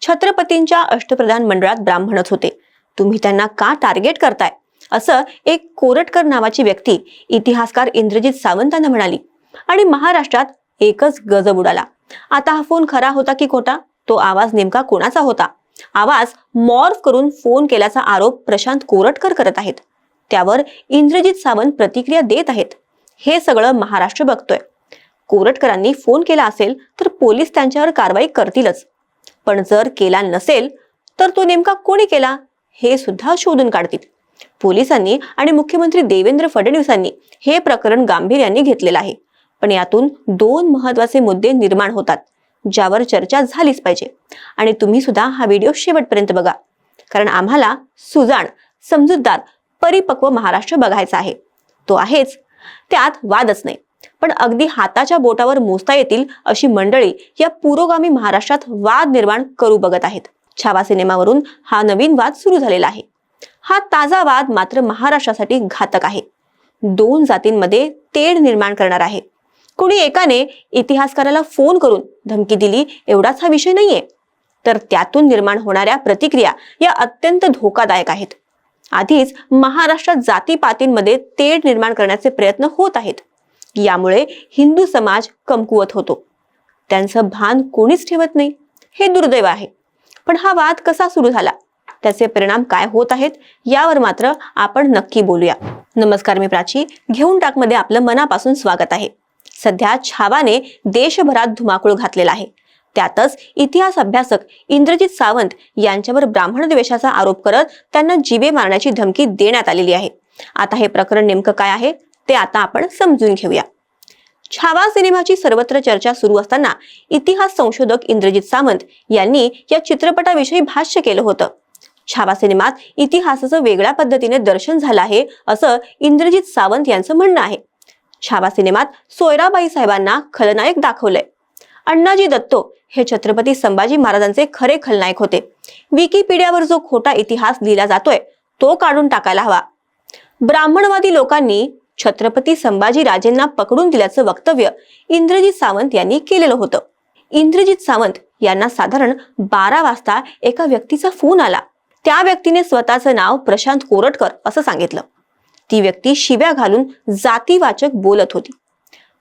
छत्रपतींच्या अष्टप्रधान मंडळात ब्राह्मणच होते. तुम्ही त्यांना का टार्गेट करताय? असं एक कोरटकर नावाची व्यक्ती इतिहासकार इंद्रजित सावंतांना म्हणाली. आणि महाराष्ट्रात एकच गजब उडाला. आता हा फोन खरा होता की खोटा? तो आवाज नेमका कोणाचा होता? आवाज मॉर्फ करून फोन केल्याचा आरोप प्रशांत कोरटकर करत आहेत. त्यावर इंद्रजित सावंत प्रतिक्रिया देत आहेत. हे सगळं महाराष्ट्र बघतोय. कोरटकरांनी फोन केला असेल तर पोलीस त्यांच्यावर कारवाई करतीलच. पण जर केला नसेल तर तो नेमका कोणी केला? हे सुद्धा शोधून काढतील. पोलिसांनी आणि मुख्यमंत्री देवेंद्र फडणवीसांनी हे प्रकरण गांभीर्याने घेतलेलं आहे. पण यातून दोन महत्त्वाचे मुद्दे निर्माण होतात ज्यावर चर्चा झालीच पाहिजे. आणि तुम्ही सुद्धा हा व्हिडिओ शेवटपर्यंत बघा. कारण आम्हाला सुजाण समजूतदार परिपक्व महाराष्ट्र बघायचा आहे. तो आहेच. त्यात वादच नाही. पण अगदी हाताच्या बोटावर मोजता येतील अशी मंडळी या पुरोगामी महाराष्ट्रात वाद निर्माण करू बघत आहेत. छावा सिनेमावरून हा नवीन वाद सुरू झालेला आहे. हा ताजा वाद मात्र महाराष्ट्रासाठी घातक आहे. दोन जातींमध्ये तेढ निर्माण करणार आहे. कुणी एकाने इतिहासकाराला फोन करून धमकी दिली एवढाच हा विषय नाहीये. तर त्यातून निर्माण होणाऱ्या प्रतिक्रिया या अत्यंत धोकादायक आहेत. आधीच महाराष्ट्रात जातीपातींमध्ये तेढ निर्माण करण्याचे प्रयत्न होत आहेत. यामुळे हिंदू समाज कमकुवत होतो. त्यांचं भान कोणीच ठेवत नाही. हे दुर्दैव आहे. पण हा वाद कसा सुरू झाला? त्याचे परिणाम काय होत आहेत? यावर मात्र आपण नक्की बोलूया. नमस्कार मी प्राची. घेऊन टाकमध्ये आपलं मनापासून स्वागत आहे. सध्या छावाने देशभरात धुमाकूळ घातलेला आहे. त्यातच इतिहास अभ्यासक इंद्रजित सावंत यांच्यावर ब्राह्मण द्वेषाचा आरोप करत त्यांना जीवे मारण्याची धमकी देण्यात आलेली आहे. आता हे प्रकरण नेमकं काय आहे? ते आता आपण समजून घेऊया. छावा सिनेमाची सर्वत्र चर्चा सुरू असताना इतिहास संशोधक इंद्रजित सावंत यांनी या चित्रपटाविषयी भाष्य केलं होतं. छावा सिनेमात इतिहासाचं वेगळ्या पद्धतीने दर्शन झालं आहे असं इंद्रजित सावंत यांचं म्हणणं आहे. छावा सिनेमात सोयराबाई साहेबांना खलनायक दाखवलंय. अण्णाजी दत्तो हे छत्रपती संभाजी महाराजांचे खरे खलनायक होते. विकिपीडियावर जो खोटा इतिहास लिहिला जातोय तो काढून टाकायला हवा. ब्राह्मणवादी लोकांनी छत्रपती संभाजी राजेंना पकडून दिल्याचं वक्तव्य इंद्रजित सावंत यांनी केलेलं होतं. इंद्रजित सावंत यांना साधारण बारा वाजता एका व्यक्तीचा फोन आला. त्या व्यक्तीने स्वतःचं नाव प्रशांत कोरटकर असं सांगितलं. ती व्यक्ती शिव्या घालून जातीवाचक बोलत होती.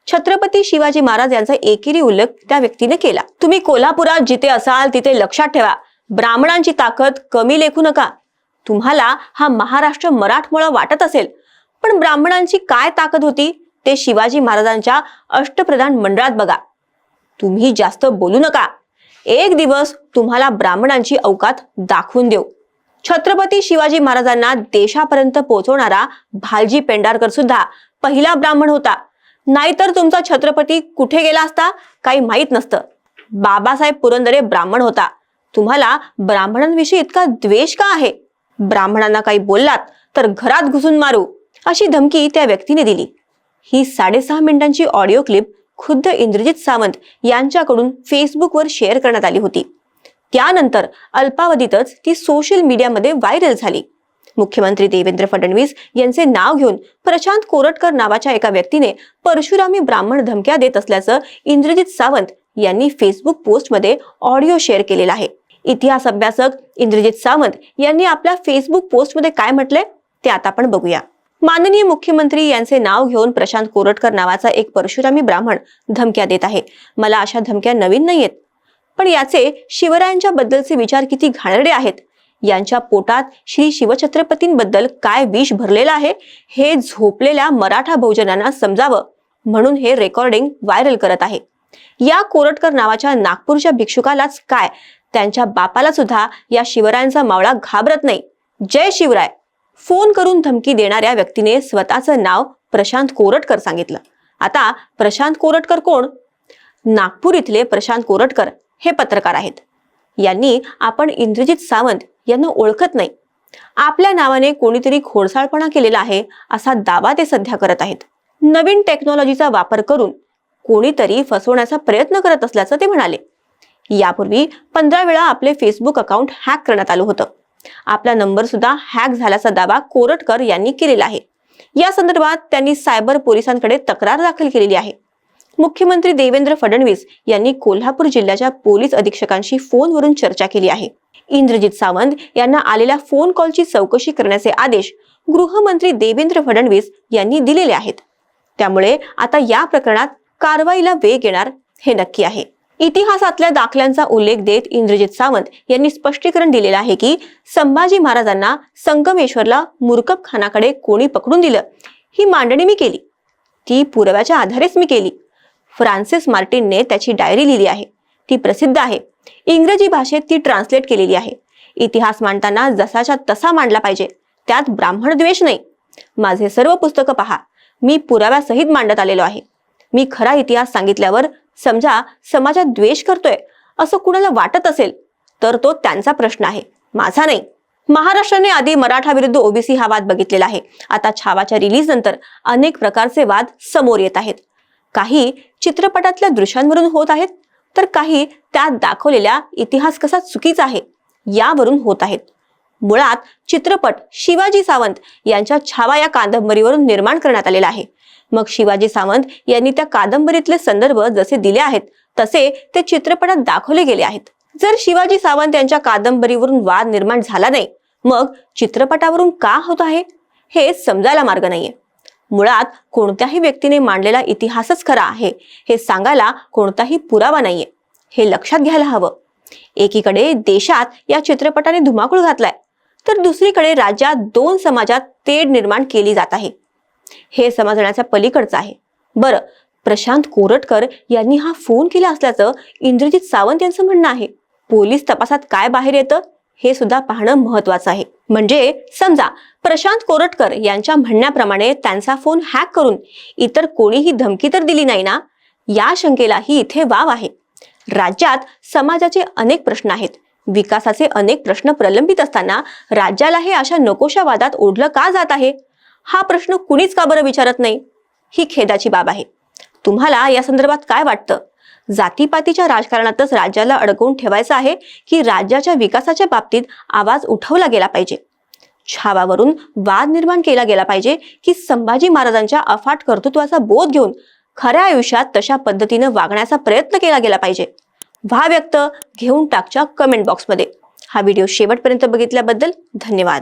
छत्रपती शिवाजी महाराज यांचा एकेरी उल्लेख त्या व्यक्तीने केला. तुम्ही कोल्हापुरात जिथे असाल तिथे लक्षात ठेवा. ब्राह्मणांची ताकद कमी लेखू नका. तुम्हाला हा महाराष्ट्र मराठमोळा वाटत असेल. पण ब्राह्मणांची काय ताकद होती? ते शिवाजी महाराजांच्या अष्टप्रधान मंडळात बघा. तुम्ही जास्त बोलू नका. एक दिवस तुम्हाला ब्राह्मणांची अवकात दाखवून देऊ. छत्रपती शिवाजी महाराजांना देशापर्यंत पोहोचवणारा भालजी पेंढारकर सुद्धा पहिला ब्राह्मण होता. नाहीतर तुमचा छत्रपती कुठे गेला असता? काही माहीत नसतं. बाबासाहेब पुरंदरे ब्राह्मण होता. तुम्हाला ब्राह्मणांविषयी इतका द्वेष का आहे? ब्राह्मणांना काही बोललात तर घरात घुसून मारू. अशी धमकी त्या व्यक्तीने दिली. ही साडेसहा मिनिटांची ऑडिओ क्लिप खुद्द इंद्रजित सावंत यांच्याकडून फेसबुकवर शेअर करण्यात आली होती. त्यानंतर अल्पावधीतच ती सोशल मीडियामध्ये व्हायरल झाली. मुख्यमंत्री देवेंद्र फडणवीस यांचे नाव घेऊन प्रशांत कोरटकर नावाच्या एका व्यक्तीने परशुरामी ब्राह्मण धमक्या देत असल्याचं इंद्रजित सावंत यांनी फेसबुक पोस्टमध्ये ऑडिओ शेअर केलेला आहे. इतिहास अभ्यासक इंद्रजित सावंत यांनी आपल्या फेसबुक पोस्टमध्ये काय म्हटलंय ते आता आपण बघूया. माननीय मुख्यमंत्री यांचे नाव घेऊन प्रशांत कोरटकर नावाचा एक परशुरामी ब्राह्मण धमक्या देत आहे. मला अशा धमक्या नवीन नाहीयेत. पण याचे शिवरायांच्या बद्दलचे विचार किती घाणेरडे आहेत? यांच्या पोटात श्री शिवछत्रपतींबद्दल काय विष भरलेलं आहे? हे झोपलेल्या मराठा बहुजनांना समजावं म्हणून हे रेकॉर्डिंग व्हायरल करत आहे. या कोरटकर नावाच्या नागपूरच्या भिक्षुकालाच काय? त्यांच्या बापाला सुद्धा या शिवरायांचा मावळा घाबरत नाही. जय शिवराय. फोन करून धमकी देणाऱ्या व्यक्तीने स्वतःचं नाव प्रशांत कोरटकर सांगितलं. आता प्रशांत कोरटकर कोण? नागपूर इथले प्रशांत कोरटकर हे पत्रकार आहेत. यांनी आपण इंद्रजित सावंत यांना ओळखत नाही. आपल्या नावाने कोणीतरी खोडसाळपणा केलेला आहे असा दावा ते सध्या करत आहेत. नवीन टेक्नॉलॉजीचा वापर करून कोणीतरी फसवण्याचा प्रयत्न करत असल्याचं ते म्हणाले. यापूर्वी पंधरा वेळा आपले फेसबुक अकाउंट हॅक करण्यात आलं होतं. आपला नंबर सुद्धा हॅक झाल्याचा दावा कोरटकर यांनी केलेला आहे. या संदर्भात त्यांनी सायबर पोलिसांकडे तक्रार दाखल केलेली आहे. मुख्यमंत्री देवेंद्र फडणवीस यांनी कोल्हापूर जिल्ह्याच्या पोलीस अधीक्षकांशी फोनवरून चर्चा केली आहे. इंद्रजित सावंत यांना आलेल्या फोन कॉलची चौकशी करण्याचे आदेश गृहमंत्री देवेंद्र फडणवीस यांनी दिलेले आहेत. त्यामुळे आता या प्रकरणात कारवाईला वेग येणार हे नक्की आहे. इतिहासातल्या दाखल्यांचा उल्लेख देत इंद्रजित सावंत यांनी स्पष्टीकरण दिलेलं आहे की संभाजी महाराजांना संगमेश्वरला मुरकब खानाकडे कोणी पकडून दिलं? ही मांडणी मी केली. ती पुराव्याच्या आधारेच मी केली. फ्रान्सिस मार्टिनने त्याची डायरी लिहिली आहे. ती प्रसिद्ध आहे. इंग्रजी भाषेत ती ट्रान्सलेट केलेली आहे. इतिहास मांडताना जसाच्या तसा मांडला पाहिजे. त्यात ब्राह्मण द्वेष नाही. माझे सर्व पुस्तकं पहा. मी पुराव्यासहित मांडत आलेलो आहे. मी खरा इतिहास सांगितल्यावर समजा समाजात द्वेष करतोय असं कुणाला वाटत असेल तर तो त्यांचा प्रश्न आहे माझा नाही. महाराष्ट्राने आधी मराठा विरुद्ध ओबीसी हा वाद बघितलेला आहे. आता छावाच्या रिलीज नंतर अनेक प्रकारचे वाद समोर येत आहेत. काही चित्रपटातल्या दृश्यांवरून होत आहेत तर काही त्यात दाखवलेल्या इतिहास कसा चुकीचा आहे यावरून होत आहेत. मुळात चित्रपट शिवाजी सावंत यांच्या छावा या कादंबरीवरून निर्माण करण्यात आलेला आहे. मग शिवाजी सावंत यांनी त्या कादंबरीतले संदर्भ जसे दिले आहेत तसे ते चित्रपटात दाखवले गेले आहेत. जर शिवाजी सावंत यांच्या कादंबरीवरून वाद निर्माण झाला नाही मग चित्रपटावरून का होत आहे? हे समजायला मार्ग नाहीये. मुळात कोणत्याही व्यक्तीने मांडलेला इतिहासच खरा आहे हे सांगायला कोणताही पुरावा नाहीये. हे लक्षात घ्यायला हवं. एकीकडे देशात या चित्रपटाने धुमाकूळ घातलाय तर दुसरीकडे राज्यात दोन समाजात तेढ निर्माण केली जात आहे. हे समजण्याच्या पलीकडचं आहे. बरं प्रशांत कोरटकर यांनी हा फोन केला असल्याचं इंद्रजित सावंत यांचं म्हणणं आहे. पोलीस तपासात काय बाहेर येतं हे सुद्धा पाहणं महत्वाचं आहे. म्हणजे समजा प्रशांत कोरटकर यांच्या म्हणण्याप्रमाणे त्यांचा फोन हॅक करून इतर कोणीही धमकी तर दिली नाही ना? या शंकेलाही इथे वाव आहे. राज्यात समाजाचे अनेक प्रश्न आहेत. विकासाचे अनेक प्रश्न प्रलंबित असताना राज्याला हे अशा नकोशा वादात ओढलं का जात आहे? हा प्रश्न कुणीच का बरं विचारत नाही? ही खेदाची बाब आहे. तुम्हाला या संदर्भात काय वाटतं? जातीपातीच्या राजकारणातच राज्याला अडकवून ठेवायचं आहे की राज्याच्या विकासाच्या बाबतीत आवाज उठवला गेला पाहिजे? छावावरून वाद निर्माण केला गेला पाहिजे की संभाजी महाराजांच्या अफाट कर्तृत्वाचा बोध घेऊन खऱ्या आयुष्यात तशा पद्धतीनं वागण्याचा प्रयत्न केला गेला पाहिजे? व्हा व्यक्त घेऊन टाकच्या कमेंट बॉक्समध्ये हा व्हिडिओ शेवटपर्यंत बघितल्याबद्दल धन्यवाद.